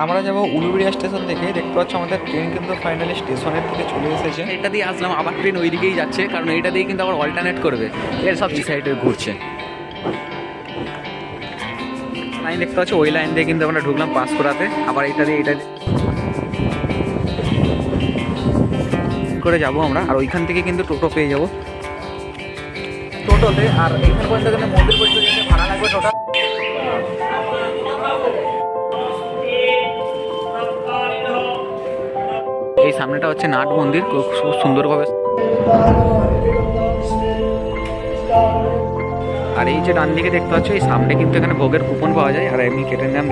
আমরা যাব উলুবেড়িয়া স্টেশন থেকে দেখতে পাচ্ছ আমাদের ট্রেন কিন্তু ফাইনালি স্টেশনের থেকে চলে এসেছে। এটা দিয়ে আসলাম, আবার ট্রেন ওই দিকেই যাচ্ছে, কারণ এটা দিয়ে কিন্তু আবার অল্টারনেট করবে। এর সব সাইডে ঘুরছে। লাইন দেখতে পাচ্ছ, ওই লাইন দিয়ে কিন্তু আমরা ঢুকলাম পাস করাতে আবার এটা দিয়ে এটা করে যাব আমরা, আর ওইখান থেকে কিন্তু টোটো পেয়ে যাব। টোটোতে, আর এইখান পর্যন্ত মন্দির পর্যন্ত ভাড়া লাগবে টোটাল। এই সামনেটা হচ্ছে নাট মন্দির, খুব সুন্দরভাবে আর এই যে ডান দিকে দেখতে পাচ্ছ, এই সামনে কিন্তু এখানে ভোগের কুপন পাওয়া যায়, আর এমনি কেটে নিলাম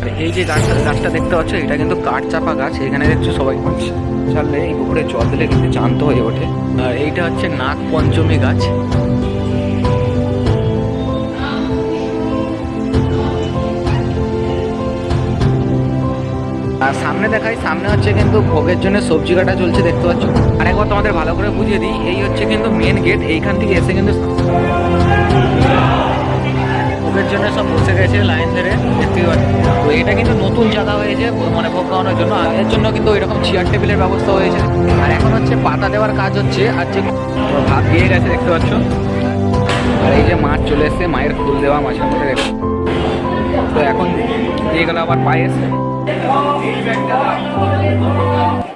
আর এই যে গাছটা গাছটা দেখতে পাচ্ছ, এটা কিন্তু কাঠ চাপা গাছ, এখানে দেখছ সবাই ছাড়লে এই পুকুরে জল দিলে কিন্তু চান্ত হয়ে ওঠে। আর এইটা হচ্ছে নাগ পঞ্চমী গাছ। আর সামনে দেখাই, সামনে হচ্ছে কিন্তু ভোগের জন্য সবজি কাটা চলছে, দেখতে পাচ্ছ? আর একবার তোমাদের ভালো করে বুঝিয়ে দিই, এই হচ্ছে কিন্তু মেন গেট এইখান থেকে এসে কিন্তু ভোগের জন্য সব বসে গেছে লাইন ধরে দেখতে পাচ্ছি? তো এটা কিন্তু নতুন জায়গা হয়েছে মানে ভোগ খাওয়ানোর জন্য। আগের জন্য কিন্তু এরকম চেয়ার টেবিলের ব্যবস্থা হয়েছে। আর এখন হচ্ছে পাতা দেওয়ার কাজ হচ্ছে, আর যে ভাত দিয়ে গেছে, দেখতে পাচ্ছ? আর এই যে মাছ চলে এসছে, মায়ের ফুল দেওয়া মাছের মধ্যে তো এখন দিয়ে গেল আবার পায়েস।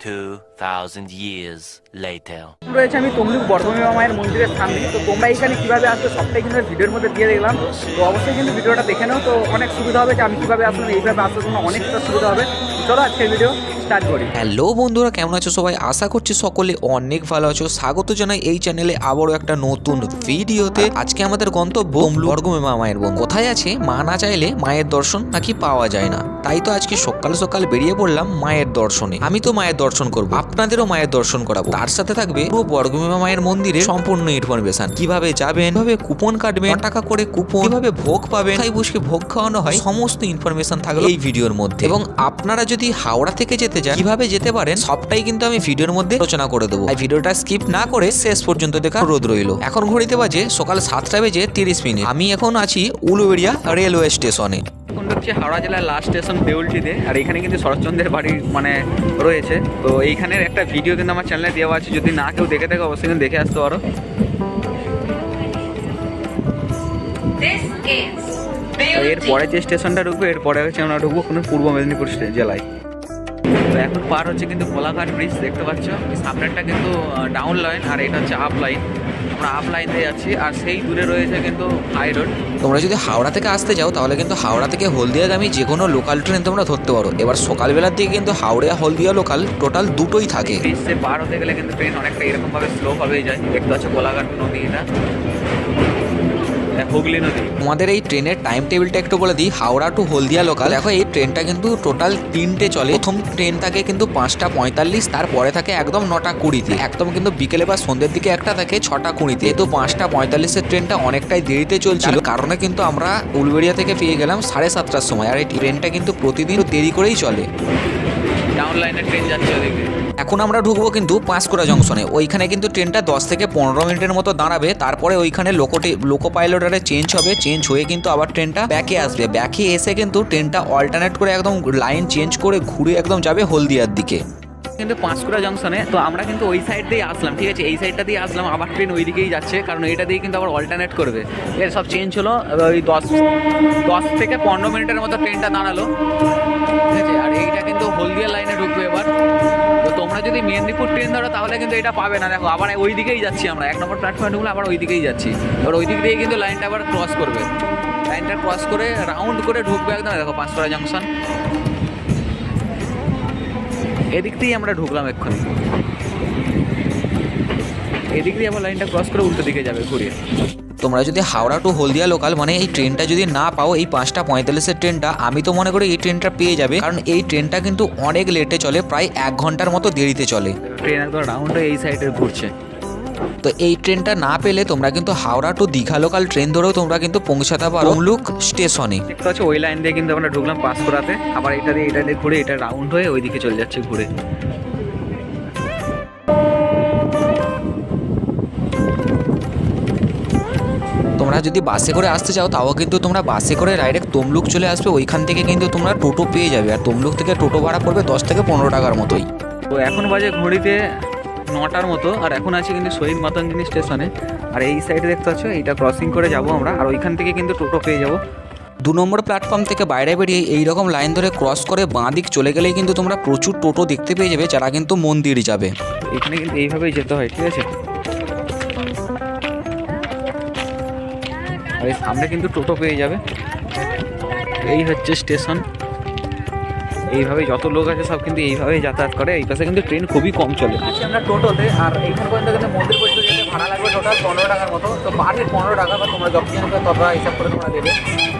2,000 years later. রয়েছে আমি তমলুক বর্ধমান মায়ের মন্দিরের সামনে তো তোমরা এখানে কীভাবে আসবে সবটাই কিন্তু ভিডিওর মধ্যে দিয়ে দিলাম। তো অবশ্যই কিন্তু ভিডিওটা দেখে নাও। তো অনেক সুবিধা হবে যে আমি কীভাবে আসলাম এইভাবে জন্য অনেকটা সুবিধা হবে। চলো আজকের ভিডিও হ্যালো বন্ধুরা, কেমন আছো সবাই? আশা করছি সকলে অনেক ভালো আছো। স্বাগত জানাই এই চ্যানেলে আবারও একটা নতুন ভিডিওতে আজকে আমাদের গন্তব্য বর্গমে মায়ের বোন। কোথায় আছে? মা না চাইলে মায়ের দর্শন নাকি পাওয়া যায় না। তাই তো আজকে সকাল সকাল বেরিয়ে পড়লাম মায়ের দর্শনে। আমি তো মায়ের দর্শন করব। আপনাদেরও মায়ের দর্শন করাবো। তার সাথে থাকবে পুরো বর্গমীমা মায়ের মন্দিরে সম্পূর্ণ ইনফরমেশন কীভাবে যাবেন? কীভাবে কুপন কাটবেন? টাকা করে কুপন? কীভাবে ভোগ পাবেন? কোথায় বসে ভোগ খাওয়ানো হয়? সমস্ত ইনফরমেশন থাকবে এই ভিডিওর মধ্যে। এবং আপনারা যদি হাওড়া থেকে যেতে চান কীভাবে যেতে পারেন সবটাই কিন্তু আমি ভিডিওর মধ্যে আলোচনা করে দেবো। এই ভিডিওটা স্কিপ না করে শেষ পর্যন্ত দেখা রোদ রইল। এখন ঘড়িতে বাজে সকাল সাতটা বেজে তিরিশ মিনিট। আমি এখন আছি উলুবেড়িয়া রেলওয়ে স্টেশনে। এখন হচ্ছে হাওড়া জেলার লাস্ট স্টেশন দেউলটিতে আর এখানে কিন্তু শরৎচন্দ্রের বাড়ি মানে রয়েছে। তো এইখানের একটা ভিডিও কিন্তু আমার চ্যানেলে দেওয়া আছে। যদি না কেউ দেখে থাকে অবশ্যই কিন্তু দেখে আসতে পারো। This is তো এর যে স্টেশনটা ঢুকবে এরপরে হচ্ছে আমরা ঢুকবো কোনো পূর্ব মেদিনীপুর জেলায়। তো এখন পার হচ্ছে কিন্তু কোলাঘাট ব্রিজ দেখতে পাচ্ছ? সামনেরটা কিন্তু ডাউন লাইন আর এটা হচ্ছে আপ লাইন আমরা আপ লাইন দিয়ে যাচ্ছি আর সেই দূরে রয়েছে কিন্তু হাই রোড তোমরা যদি হাওড়া থেকে আসতে যাও তাহলে কিন্তু হাওড়া থেকে হলদিয়াগামী যে কোনো লোকাল ট্রেন তোমরা ধরতে পারো। এবার সকালবেলার দিকে কিন্তু হাওড়া হলদিয়া লোকাল টোটাল দুটোই থাকে। ব্রিজে পার হতে গেলে কিন্তু ট্রেন অনেকটা এরকমভাবে স্লো ভাবেই যায়। দেখতে পাচ্ছ কোলাঘাট নদী এটা এটা। হুগলি নদী। তোমাদের এই ট্রেনের টাইম টেবিলটা একটু বলে দিই। হাওড়া টু হলদিয়া লোকাল দেখো এই ট্রেনটা কিন্তু টোটাল তিনটে চলে। প্রথম ট্রেন থাকে কিন্তু পাঁচটা পঁয়তাল্লিশ তারপরে থাকে একদম নটা কুড়িতে। একদম কিন্তু বিকেলে বা সন্ধ্যের দিকে একটা থাকে ছটা কুড়িতে। তো পাঁচটা পঁয়তাল্লিশের ট্রেনটা অনেকটাই দেরিতে চলছিল। কারণে কিন্তু আমরা উলবেড়িয়া থেকে পেয়ে গেলাম সাড়ে সাতটার সময়। আর এই ট্রেনটা কিন্তু প্রতিদিন দেরি করেই চলে। ডাউন লাইনের ট্রেন যাচ্ছে ওদিকে। এখন আমরা ঢুকবো কিন্তু পাঁশকুড়া জংশনে ওইখানে কিন্তু ট্রেনটা দশ থেকে পনেরো মিনিটের মতো দাঁড়াবে। তারপরে ওইখানে লোকোটে লোকো পাইলটারে চেঞ্জ হবে। চেঞ্জ হয়ে কিন্তু আবার ট্রেনটা ব্যাকে আসবে। ব্যাকে এসে কিন্তু ট্রেনটা অল্টারনেট করে একদম লাইন চেঞ্জ করে ঘুরে একদম যাবে হলদিয়ার দিকে। কিন্তু পাঁশকুড়া জংশনে তো আমরা কিন্তু ওই সাইড দিয়ে আসলাম ঠিক আছে? এই সাইডটা দিয়ে আসলাম। আবার ট্রেন ওই দিকেই যাচ্ছে কারণ এটা দিয়ে কিন্তু আবার অল্টারনেট করবে। এর সব চেঞ্জ হলো ওই দশ দশ থেকে পনেরো মিনিটের মতো ট্রেনটা দাঁড়াল। ঠিক আছে, আর এইটা কিন্তু হলদিয়া লাইনে ঢুকবে এবার। তো তোমরা যদি মেদিনীপুর ট্রেন ধরো, তাহলে কিন্তু এটা পাবে না। দেখো, আবার ওই দিকেই যাচ্ছি আমরা। এক নম্বর প্ল্যাটফর্মে ঢুকলে আবার ওই দিকেই যাচ্ছি। এবার ওই দিক দিয়ে কিন্তু লাইনটা আবার ক্রস করবে। লাইনটা ক্রস করে রাউন্ড করে ঢুকবে একদম, দেখো পাঁচপাড়া জংশন এদিক দিয়েই আমরা ঢুকলাম এক্ষুনি। এদিক দিয়ে আবার লাইনটা ক্রস করে উল্টো দিকে যাবে, ঘুরিয়ে। তোমরা যদি হাওড়া টু হলদিয়া লোকাল মানে এই ট্রেনটা যদি না পাও এই পাঁচটা পঁয়তাল্লিশের ট্রেনটা আমি তো মনে করি এই ট্রেনটা পেয়ে যাবে। কারণ এই ট্রেনটা কিন্তু অনেক লেটে চলে প্রায় এক ঘণ্টার মতো দেরিতে চলে। ট্রেন একদম রাউন্ড এই সাইডে ঘুরছে। তো এই ট্রেনটা না পেলে তোমরা কিন্তু Howrah to Digha local train ধরেও তোমরা কিন্তু পৌঁছাতে পারো তমলুক স্টেশনে দেখতে পাচ্ছ ওই লাইন দিয়ে কিন্তু আমরা ঢুকলাম পাস করাতে আবার এটা দিয়ে এটা দিয়ে ঘুরে এটা রাউন্ড হয়ে ওইদিকে চলে যাচ্ছে ঘুরে। তোমরা যদি বাসে করে আসতে চাও তাও কিন্তু তোমরা বাসে করে ডাইরেক্ট তমলুক চলে আসবে। ওইখান থেকে কিন্তু তোমরা টোটো পেয়ে যাবে। আর তমলুক থেকে টোটো ভাড়া পড়বে দশ থেকে পনেরো টাকার মতোই। তো এখন বাজে ঘড়িতে নটার মতো আর এখন আছি কিন্তু শহীদ মাতঙ্গিনী স্টেশনে। আর এই সাইডে দেখতে পাচ্ছ এইটা ক্রসিং করে যাব আমরা আর ওইখান থেকে কিন্তু টোটো পেয়ে যাব। দু নম্বর প্ল্যাটফর্ম থেকে বাইরে বেরিয়ে এই রকম লাইন ধরে ক্রস করে বাঁ দিক চলে গেলেই কিন্তু তোমরা প্রচুর টোটো দেখতে পেয়ে যাবে যারা কিন্তু মন্দির যাবে। এখানে কিন্তু এইভাবেই যেতে হয় ঠিক আছে? এই সামনে কিন্তু টোটো পেয়ে যাবে। এই হচ্ছে স্টেশন। এইভাবে যত লোক আছে সব কিন্তু এইভাবেই যাতায়াত করে। এই পাশে কিন্তু ট্রেন খুবই কম চলে। আছি আমরা টোটোতে আর এইখান পর্যন্ত কিন্তু মন্দির যেতে ভাড়া লাগবে টোটাল পনেরো টাকার মতো। তো পার হেড পনেরো টাকা বা তোমরা জন হবে ততটা হিসাব করে তোমরা দেবে।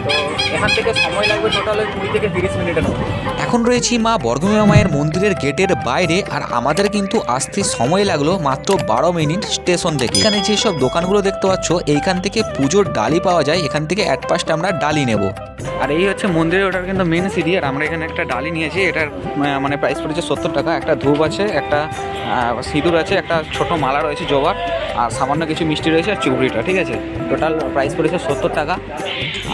তো এখান থেকে সময় লাগবে টোটাল ওই কুড়ি থেকে তিরিশ মিনিটের মতো। এখন রয়েছি মা বর্গমীমা মায়ের মন্দিরের গেটের বাইরে আর আমাদের কিন্তু আসতে সময় লাগল মাত্র বারো মিনিট স্টেশন থেকে। এখানে যেসব দোকানগুলো দেখতে পাচ্ছ এইখান থেকে পুজোর ডালি পাওয়া যায়। এখান থেকে অ্যাট পাস্ট আমরা ডালি নেব। আর এই হচ্ছে মন্দিরের ওটার কিন্তু মেন সিটি আর আমরা এখানে একটা ডালি নিয়েছি। এটার মানে প্রাইস পড়েছে সত্তর টাকা। একটা ধূপ আছে একটা সিঁদুর আছে একটা ছোট মালা রয়েছে জবার আর সামান্য কিছু মিষ্টি রয়েছে আর চুবড়িটা, ঠিক আছে? টোটাল প্রাইস পড়েছে সত্তর টাকা।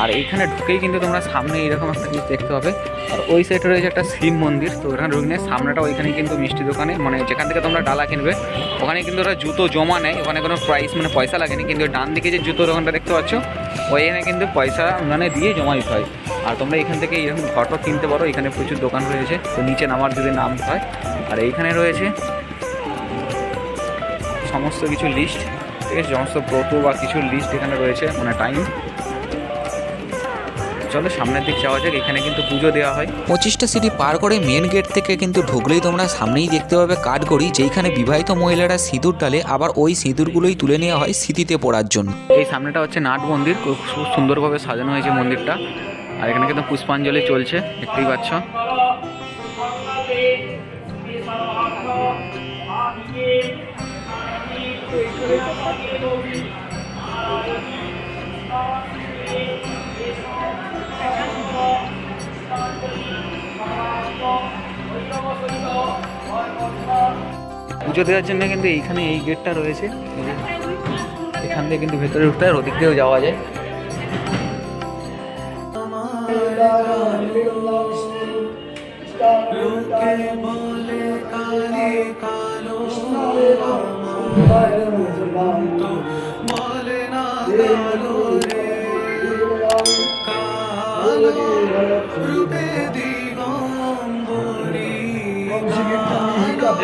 আর এইখানে ঢুকেই কিন্তু তোমরা সামনে এইরকম একটা জিনিস দেখতে পাবে। আর ওই সাইডে রয়েছে একটা শিব মন্দির, তো ওখানে ঢুকলে সামনেটা ওইখানে কিন্তু মিষ্টি দোকানে। মানে যেখান থেকে তোমরা ডালা কিনবে, ওখানে কিন্তু ওরা জুতো জমা নেয়। ওখানে কোনো প্রাইস মানে পয়সা লাগেনি, কিন্তু ডান দিকে যে জুতো দোকানটা দেখতে পাচ্ছ, ওইখানে কিন্তু পয়সা মানে দিয়ে জমা দিতে হয়। আর তোমরা এখান থেকে এরকম ঘটও কিনতে পারো। এখানে প্রচুর দোকান রয়েছে, তো নিচে নামার যদি নাম হয়। আর এইখানে রয়েছে সমস্ত কিছু লিস্ট ঠিক আছে? সমস্ত ব্রত বা কিছু লিস্ট এখানে রয়েছে মানে টাইম চলো সামনের দিক যাওয়া যাক এখানে কিন্তু পুজো দেওয়া হয়। পঁচিশটা সিটি পার করে মেন গেট থেকে কিন্তু ঢুকলেই তোমরা সামনেই দেখতে পাবে কাঠগড়ি যেইখানে বিবাহিত মহিলারা সিঁদুর ডালে আবার ওই সিঁদুরগুলোই তুলে নেওয়া হয় স্মৃতিতে পড়ার জন্য। এই সামনেটা হচ্ছে নাট মন্দির খুব খুব সুন্দরভাবে সাজানো হয়েছে মন্দিরটা। আর এখানে কিন্তু পুষ্পাঞ্জলি চলছে দেখতেই পাচ্ছ। পুজো দেওয়ার জন্য কিন্তু এইখানে এই গেটটা রয়েছে। এখান থেকে কিন্তু ভেতরে ঢুকতে হয় আর ওদিক দিয়েও যাওয়া যায়।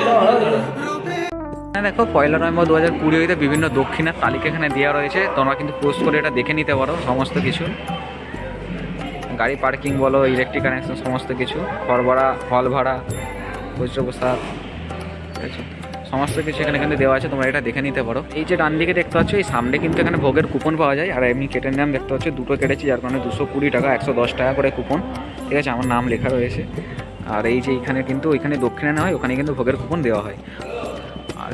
এখানে দেখো, পয়লা নভেম্বর দু হাজার কুড়ি হইতে বিভিন্ন দক্ষিণার তালিকা এখানে দেওয়া রয়েছে। তোমরা কিন্তু পোস্ট করে এটা দেখে নিতে পারো, সমস্ত কিছু। গাড়ি পার্কিং বলো ইলেকট্রিক কানেকশন সমস্ত কিছু। ঘর ভাড়া হল ভাড়া বৈদ্যপ্রসাদ ঠিক আছে? সমস্ত কিছু এখানে কিন্তু দেওয়া আছে, তোমরা এটা দেখে নিতে পারো। এই যে ডান দিকে দেখতে পাচ্ছ, এই সামনে কিন্তু এখানে ভোগের কুপন পাওয়া যায়। আর এমনি কেটে নাম দেখতে পাচ্ছ, দুটো কেটেছি, যার কারণে দুশো কুড়ি টাকা, একশো দশ টাকা করে কুপন ঠিক আছে? আমার নাম লেখা রয়েছে। আর এই যে এখানে কিন্তু, ওইখানে দক্ষিণে নেওয়া হয়, ওখানে কিন্তু ভোগের কুপন দেওয়া হয়।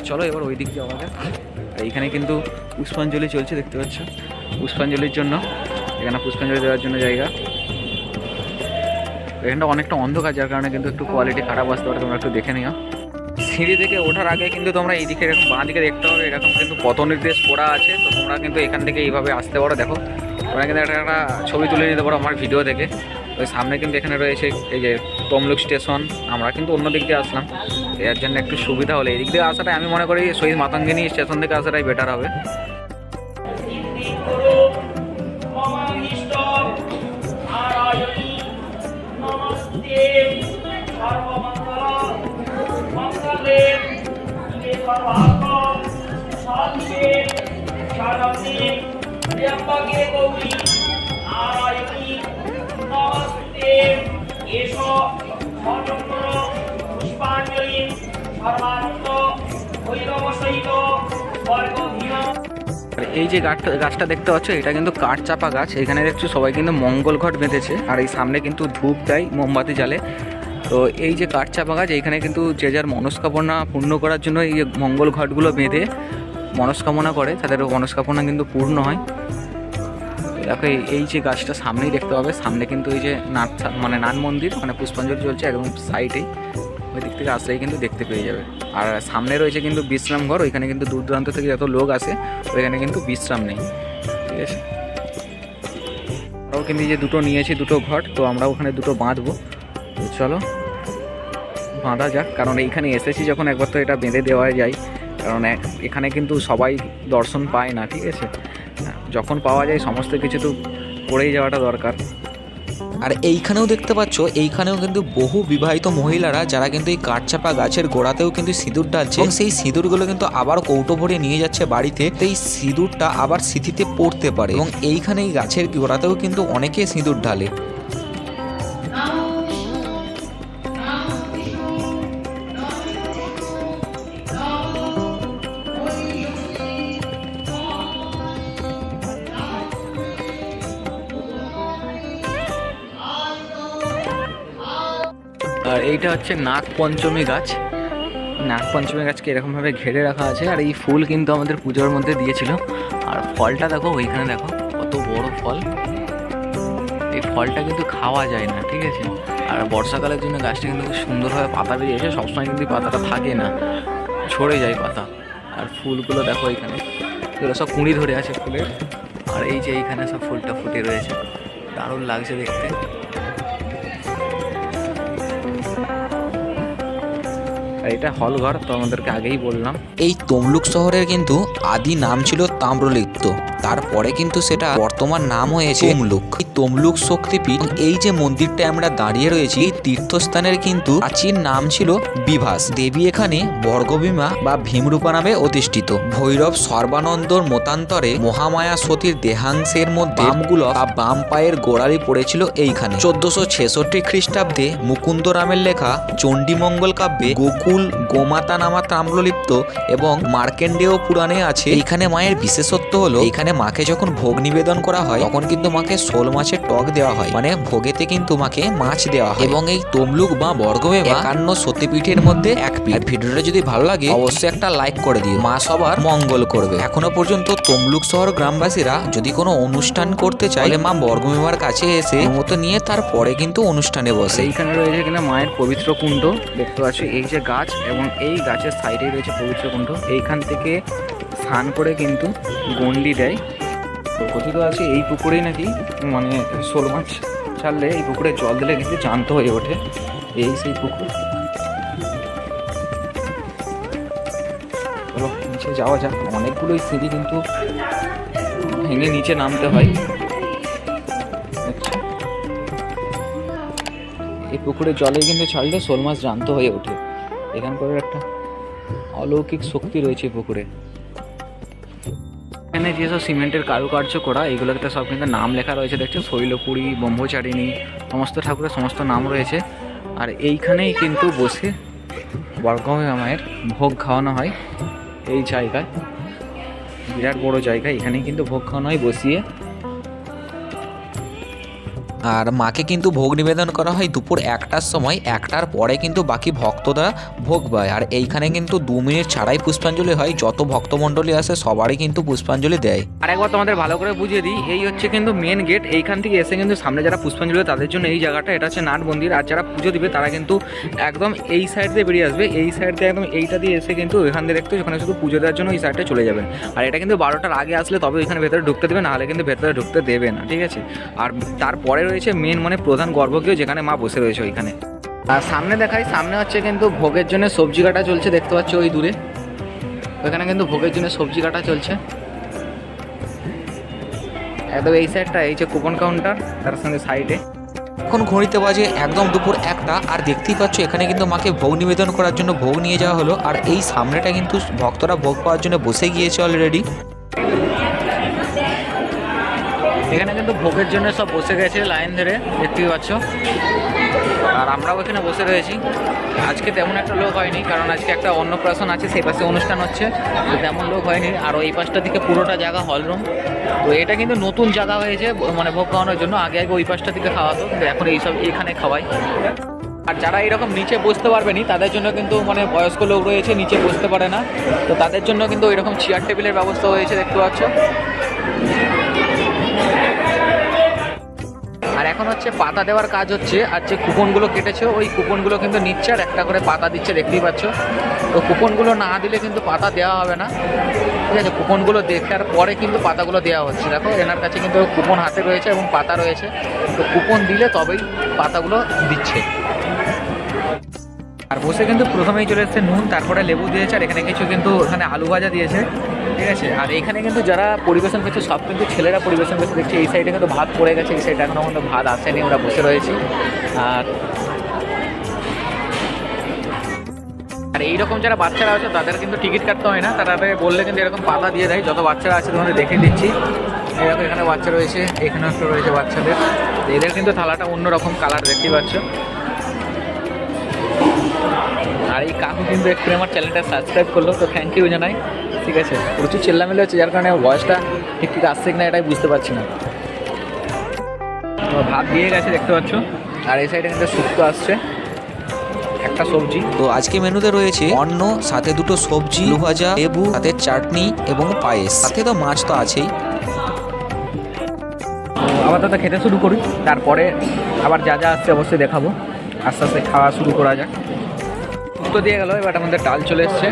চলো এবার ওই দিক যাওয়া যাক আর এইখানে কিন্তু পুষ্পাঞ্জলি চলছে, দেখতে পাচ্ছ? পুষ্পাঞ্জলির জন্য, এখানে পুষ্পাঞ্জলি দেওয়ার জন্য জায়গা। এখানটা অনেকটা অন্ধকার, যার কারণে কিন্তু একটু কোয়ালিটি খারাপ আসতে পারে, তোমরা একটু দেখে নিও। সিঁড়ি থেকে ওঠার আগে কিন্তু তোমরা এইদিকে এরকম বাঁ দিকে দেখতে পাবে, এরকম কিন্তু পথ নির্দেশ পড়া আছে। তো তোমরা কিন্তু এখান থেকে এইভাবে আসতে পারো, দেখো। তোমরা কিন্তু একটা একটা ছবি তুলে নিতে পারো আমার ভিডিও থেকে ওই সামনে কিন্তু এখানে রয়েছে এই যে তমলুক স্টেশন আমরা কিন্তু অন্য দিক দিয়ে আসলাম। এর জন্য একটু সুবিধা হলে। এদিক দিয়ে আসাটাই আমি মনে করি শহীদ মাতঙ্গিনী স্টেশন থেকে আসাটাই বেটার হবে। নমস্তে আর এই যে গাছটা গাছটা দেখতে পাচ্ছ, এটা কিন্তু কাঠ চাপা গাছ। এখানে দেখছ সবাই কিন্তু মঙ্গল ঘট বেঁধেছে, আর এই সামনে কিন্তু ধূপ দেয় মোমবাতি জ্বালে। তো এই যে কাঠ চাপা গাছ এইখানে কিন্তু যে যার মনস্কামনা পূর্ণ করার জন্য এই মঙ্গল ঘটগুলো বেঁধে মনস্কামনা করে, তাদের মনস্কামনা কিন্তু পূর্ণ হয়। দেখো, এই- যে গাছটা সামনেই দেখতে পাবে, সামনে কিন্তু এই যে নাট মানে নান মন্দির মানে পুষ্পাঞ্জলি চলছে একদম সাইডেই ওই দিক থেকে আসলেই কিন্তু দেখতে পেয়ে যাবে। আর সামনে রয়েছে কিন্তু বিশ্রাম ঘর, ওইখানে কিন্তু দূর দূরান্ত থেকে যত লোক আসে, ওইখানে কিন্তু বিশ্রাম নেই। ঠিক আছে? আমরাও কিন্তু যে দুটো নিয়েছি, দুটো ঘট তো আমরা ওখানে দুটো বাঁধবো। চলো, বাঁধা যাক, কারণ এইখানে এসেছি যখন একবার তো এটা বেঁধে দেওয়া যায়। কারণ এখানে কিন্তু সবাই দর্শন পায় না, ঠিক আছে? যখন পাওয়া যায়, সমস্ত কিছু তো পড়েই যাওয়াটা দরকার। আর এইখানেও দেখতে পাচ্ছ, এইখানেও কিন্তু বহু বিবাহিত মহিলারা যারা কিন্তু এই কাঠচাপা গাছের গোড়াতেও কিন্তু সিঁদুর ডালছে এবং সেই সিঁদুরগুলো কিন্তু আবার কৌটো ভরে নিয়ে যাচ্ছে বাড়িতে। এই সিঁদুরটা আবার স্মৃতিতে পড়তে পারে এবং এইখানে এই গাছের গোড়াতেও কিন্তু অনেকে সিঁদুর ঢালে। আর এইটা হচ্ছে নাগ পঞ্চমী গাছ। নাগ পঞ্চমী গাছকে এরকমভাবে ঘিরে রাখা আছে, আর এই ফুল কিন্তু আমাদের পুজোর মধ্যে দিয়েছিল। আর ফলটা দেখো, ওইখানে দেখো, কত বড় ফল। এই ফলটা কিন্তু খাওয়া যায় না, ঠিক আছে? আর বর্ষাকালের জন্য গাছটা কিন্তু সুন্দরভাবে পাতা বেরিয়েছে সবসময় কিন্তু পাতাটা থাকে না, ঝরে যায় পাতা। আর ফুলগুলো দেখো এখানে এগুলো সব কুঁড়ি ধরে আছে ফুলের। আর এই যে এইখানে সব ফুলটা ফুটে রয়েছে, দারুণ লাগছে দেখতে। আর এটা হল ঘর, তো আমাদেরকে আগেই বললাম। এই তমলুক শহরের কিন্তু আদি নাম ছিল তাম্রলিপ্ত। তারপরে কিন্তু সেটা বর্তমান নাম হয়েছে তমলুক। এই তমলুক শক্তিপীঠ, এই যে মন্দিরটা আমরা দাঁড়িয়ে রয়েছি, এই তীর্থস্থানের কিন্তু প্রাচীন নাম ছিল বিভাস। দেবী এখানে বর্গভীমা বা ভীমরূপা নামে অধিষ্ঠিত। ভৈরব সর্বানন্দর মতান্তরে মহামায়া সতীর দেহাংশের মধ্যে বামগুলো বা বাম পায়ের গোড়ালি পড়েছিল এইখানে। চোদ্দশো ছেষট্টি খ্রিস্টাব্দে মুকুন্দরামের লেখা চণ্ডীমঙ্গল কাব্যে গোকুল গোমাতা নামা তাম্রলিপ্ত এবং মার্কেন্ডেয় পুরাণে আছে। এইখানে মায়ের বিশেষত্ব হলো এখানে মাকে যখন ভোগ নিবেদন করা হয়, তখন কিন্তু মাকে শোল মাছের টক দেওয়া হয়। মানে ভোগেতে কিন্তু মাকে মাছ দেওয়া হয়। এবং এই তমলুক বা বর্গমে একান্ন সতীপীঠের মধ্যে এক পিঠ। ভিডিওটা যদি ভালো লাগে, অবশ্যই একটা লাইক করে দিও। মা সবার মঙ্গল করবে। এখনও পর্যন্ত তমলুক শহর গ্রামবাসীরা যদি কোনো অনুষ্ঠান করতে চায় মা বর্গমিমার কাছে এসে মতো নিয়ে তারপরে কিন্তু অনুষ্ঠানে বসে। এইখানে রয়েছে কিনা মায়ের পবিত্র কুণ্ড। দেখতে পাচ্ছি, এই যে গাছ এবং এই গাছের সাইডেই রয়েছে পবিত্র কুণ্ড। এইখান থেকে স্নান করে কিন্তু গন্ডি দেয়। তো কথিত আছে এই পুকুরেই নাকি মানে শোল মাছ ছাড়লে এই পুকুরে জল দিলে কিন্তু জান্ত হয়ে ওঠে এই সেই পুকুর। চলো, নিচে যাওয়া যাক। অনেকগুলোই সিঁড়ি কিন্তু ভেঙে নিচে নামতে হয়। দেখছ? এই পুকুরের জলে কিন্তু ছাড়লে শোল মাছ জান্ত হয়ে ওঠে। এখানকার একটা অলৌকিক শক্তি রয়েছে পুকুরে। এখানে যেসব সিমেন্টের কারুকার্য করা, এগুলোতে সব কিন্তু নাম লেখা রয়েছে। দেখছ শৈলপুরি ব্রহ্মচারিণী, সমস্ত ঠাকুরের সমস্ত নাম রয়েছে। আর এইখানেই কিন্তু বসে বর্গমে মায়ের ভোগ খাওয়ানো হয়। এই জায়গায়, বিরাট বড় জায়গা, এখানেই কিন্তু ভোগ খাওয়ানো হয়। বসিয়ে আর মাকে কিন্তু ভোগ নিবেদন করা হয় দুপুর একটার সময়, একটার পরে কিন্তু বাকি ভক্তরা ভোগ পায়। আর এইখানে কিন্তু দু মিনিট ছাড়াই পুষ্পাঞ্জলি হয়, যত ভক্তমণ্ডলী আসে সবারই কিন্তু পুষ্পাঞ্জলি দেয়। আর একবার তোমাদের ভালো করে বুঝিয়ে দিই, এই হচ্ছে কিন্তু মেন গেট এইখান থেকে এসে কিন্তু সামনে যারা পুষ্পাঞ্জলি তাদের জন্য এই জায়গাটা, এটা হচ্ছে নাট মন্দির। আর যারা পুজো দিবে তারা কিন্তু একদম এই সাইড দিয়ে বেরিয়ে আসবে, এই সাইড দিয়ে একদম এইটা দিয়ে এসে কিন্তু ওইখান দিয়ে দেখতে ওখানে শুধু পুজো দেওয়ার জন্য এই সাইডটা চলে যাবেন। আর এটা কিন্তু বারোটার আগে আসলে তবে এখানে ভেতরে ঢুকতে দেবে, নাহলে কিন্তু ভেতরে ঢুকতে দেবে না, ঠিক আছে? আর তারপরে রয়েছে মেন মানে প্রধান গর্ভগৃহ যেখানে মা বসে রয়েছে ওইখানে। আর সামনে দেখাই, সামনে হচ্ছে কিন্তু ভোগের জন্য সবজি কাটা চলছে, দেখতে পাচ্ছ ওই দূরে। ওইখানে কিন্তু ভোগের জন্য সবজি কাটা চলছে। একদম এই সাইডটা এই যে কুপন কাউন্টার তার সঙ্গে সাইডে এখন ঘড়িতে বাজে একদম দুপুর একটা, আর দেখতেই পাচ্ছ এখানে কিন্তু মাকে ভোগ নিবেদন করার জন্য ভোগ নিয়ে যাওয়া হলো, আর এই সামনেটা কিন্তু ভক্তরা ভোগ পাওয়ার জন্য বসে গিয়েছে অলরেডি এখানে কিন্তু ভোগের জন্য সব বসে গেছে লাইন ধরে, দেখতেই পাচ্ছ। আর আমরাও এখানে বসে রয়েছি। আজকে তেমন একটা লোক হয়নি, কারণ আজকে একটা অন্নপ্রাশন আছে, সেই পাশে অনুষ্ঠান হচ্ছে। তো তেমন লোক হয়নি, আর ওই পাশটা থেকে পুরোটা জায়গা হল রুম তো এটা কিন্তু নতুন জায়গা হয়েছে মানে ভোগ খাওয়ানোর জন্য। আগে আগে ওই পাশটা থেকে খাওয়াতো, কিন্তু এখন এইসব এখানে খাওয়াই। আর যারা এরকম নিচে বসতে পারবেনি, তাদের জন্য কিন্তু মানে বয়স্ক লোক রয়েছে, নিচে বসতে পারে না। তো তাদের জন্য কিন্তু এরকম চেয়ার টেবিলের ব্যবস্থা হয়েছে, দেখতে পাচ্ছ। এখন হচ্ছে পাতা দেওয়ার কাজ হচ্ছে, আর যে কুপনগুলো কেটেছে, ওই কুপনগুলো কিন্তু নিচ্ছে আর একটা করে পাতা দিচ্ছে, দেখতেই পাচ্ছ। তো কুপনগুলো না দিলে কিন্তু পাতা দেওয়া হবে না। ঠিক আছে, কুপনগুলো দেখার পরে কিন্তু পাতাগুলো দেওয়া হচ্ছে। দেখো, এনার কাছে কিন্তু কুপন হাতে রয়েছে এবং পাতা রয়েছে। তো কুপন দিলে তবেই পাতাগুলো দিচ্ছে। আর বসে কিন্তু প্রথমেই চলে এসেছে নুন, তারপরে লেবু দিয়েছে, আর এখানে কিছু কিন্তু এখানে আলু ভাজা দিয়েছে। ঠিক আছে? আর এখানে কিন্তু যারা পরিবেশন করছে, সব কিন্তু ছেলেরা পরিবেশন করছে। দেখছি এই সাইডে কিন্তু ভাত পড়ে গেছে, এই সাইডে এখনও কিন্তু ভাত আসেনি আমরা বসে রয়েছি। আর আর এইরকম যারা বাচ্চারা আছে, তাদের কিন্তু টিকিট কাটতে হয় না। তারা বললে কিন্তু এরকম পাতা দিয়ে দেয়, যত বাচ্চারা আছে তোমাদের দেখে দিচ্ছি। এরকম এখানে বাচ্চা রয়েছে, এখানেও একটা রয়েছে বাচ্চাদের। এদের কিন্তু থালাটা অন্যরকম কালার দেখতেই পাচ্ছ। আর এই কাকু কিন্তু একটু আমার চ্যানেলটা সাবস্ক্রাইব করল তো থ্যাংক ইউ জানাই। ঠিক আছে প্রচুর চেল্লামেলে হচ্ছে যার কারণে ভয়েসটা ঠিক ঠিক আসছে কিনা এটাই বুঝতে পারছি না। তো ভাত দিয়ে গেছে দেখতে পাচ্ছ আর এই সাইডে কিন্তু শুক্তো আসছে একটা সবজি। তো আজকে মেনুতে রয়েছে অন্ন সাথে দুটো সবজি ভাজা লেবু সাথে চাটনি এবং পায়েস। সাথে তো মাছ তো আছেই। তো আপাতত খেতে শুরু করি তারপরে আবার যা যা আসছে অবশ্যই দেখাবো। আস্তে আস্তে খাওয়া শুরু করা যাক। শুক্তো দিয়ে গেল এবার আমাদের ডাল চলে এসছে।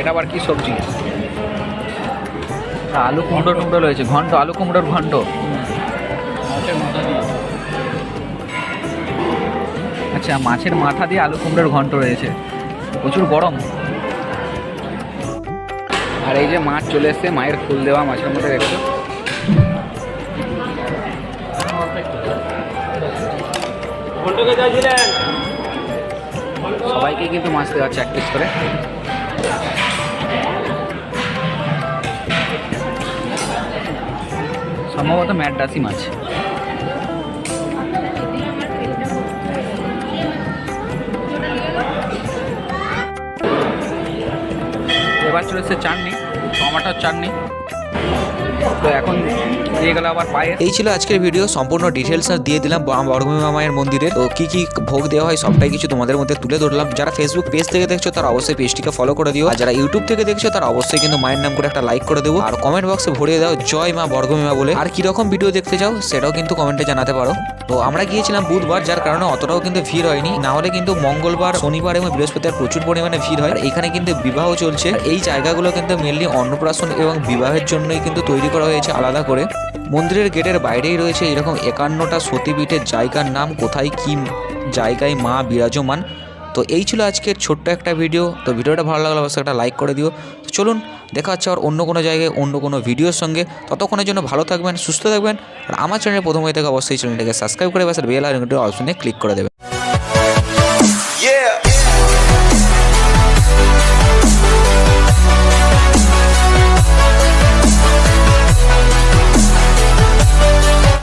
এটা আবার কি সবজি? আলু কুমড়ো টুমড়ো রয়েছে ঘন্ট আলু কুমড়োর ঘন্ট। আচ্ছা মাছের মাথা দিয়ে আলু কুমড়োর ঘন্ট রয়েছে। প্রচুর গরম। আর এই যে মাছ চলে এসছে মায়ের ফুল দেওয়া মাছের মধ্যে দেখছ? সবাইকে কিন্তু মাছ দেওয়া হচ্ছে এক করে। সম্ভবত ম্যাডাসি মাছ। এবার চলে এসছে চাটনি, টমাটোর চাটনি। তো এখন এই ছিল আজকের ভিডিও সম্পূর্ণ ডিটেলস দিয়ে দিলাম বড়ভূমি মায়ের মামায়ের মন্দিরে। তো কি কি ভোগ দেওয়া হয় সবটাই কিছু তোমাদের মধ্যে তুলে ধরলাম। যারা ফেসবুক পেজ থেকে দেখছ, তারা অবশ্যই পেজটিকে ফলো করে দিও। আর যারা ইউটিউব থেকে দেখছ, তারা অবশ্যই কিন্তু মায়ের নাম করে একটা লাইক করে দেবো। আর কমেন্ট বক্সে ভরিয়ে দাও, জয় মা বড়ভূমি মা বলে। আর কীরকম ভিডিও দেখতে চাও, সেটাও কিন্তু কমেন্টে জানাতে পারো। তো আমরা গিয়েছিলাম বুধবার, যার কারণে অতটাও কিন্তু ভিড় হয়নি। না হলে কিন্তু মঙ্গলবার, শনিবার এবং বৃহস্পতিবার প্রচুর পরিমাণে ভিড় হয়। এখানে কিন্তু বিবাহ চলছে। এই জায়গাগুলো কিন্তু মেনলি অন্নপ্রাশন এবং বিবাহের জন্যই কিন্তু তৈরি করা হয়েছে আলাদা করে। মন্দিরের গেটের বাইরেই রয়েছে এরকম একান্নটা সতীপীঠের জায়গার নাম। কোথায় কি জায়গায় মা বিরাজমান। তো এই ছিল আজকের ছোট্ট একটা ভিডিও তো ভিডিওটা ভালো লাগলে অবশ্যই একটা লাইক করে দিও। তো চলুন, দেখা হচ্ছে আর অন্য কোনো জায়গায়, অন্য কোনো ভিডিওর সঙ্গে। ততক্ষণের জন্য ভালো থাকবেন, সুস্থ থাকবেন। আর আমার চ্যানেলে প্রথম হয়ে থেকে অবশ্যই চ্যানেলটাকে সাবস্ক্রাইব করে বাসার বেল আর অপশনে ক্লিক করে দেবেন।